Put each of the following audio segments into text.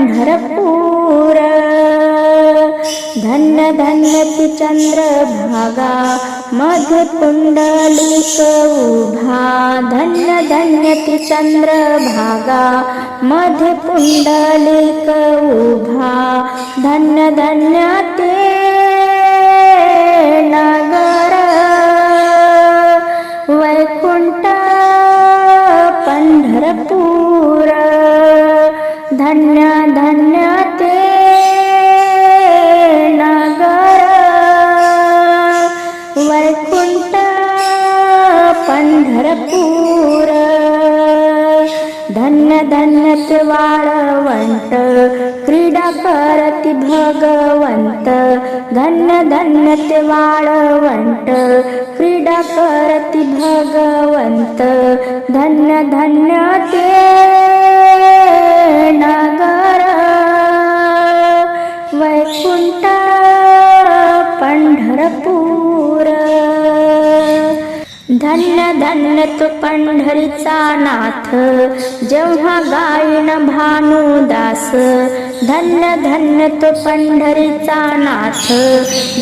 पंढरपूर धन्य धन्य ती चंद्रभागा मध्ये पुंडलिक उभा. धन्य धन्य ती चंद्रभागा मध्ये पुंडलिक उभा. धन्य धन्य ते नगर वैकुंठ पंढरपूर. धन्य धन्य ते नगर. वैकुंठ पंढरपूर. धन्य धन्य ते वाळवंट. क्रीडा करती भगवंत. धन्य धन्य ते वाळवंट. क्रीडा करती भगवंत. धन्य धन्य ते नगर वैकुंठ पंढरपूर. धन्य धन्य तो पंढरीचा नाथ जेव्हा गायन भानुदास धन्य धन्य तो पंढरीचा नाथ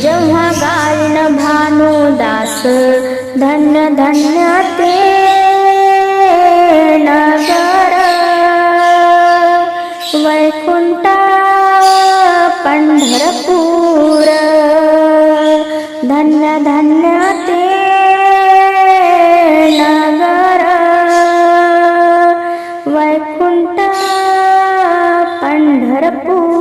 जेव्हा गायन भानुदास धन्य धन्य ते नगर. वैकुंठा पंढरपूर. धन्य धन्य ते नगर. वैकुंठ पंढरपूर.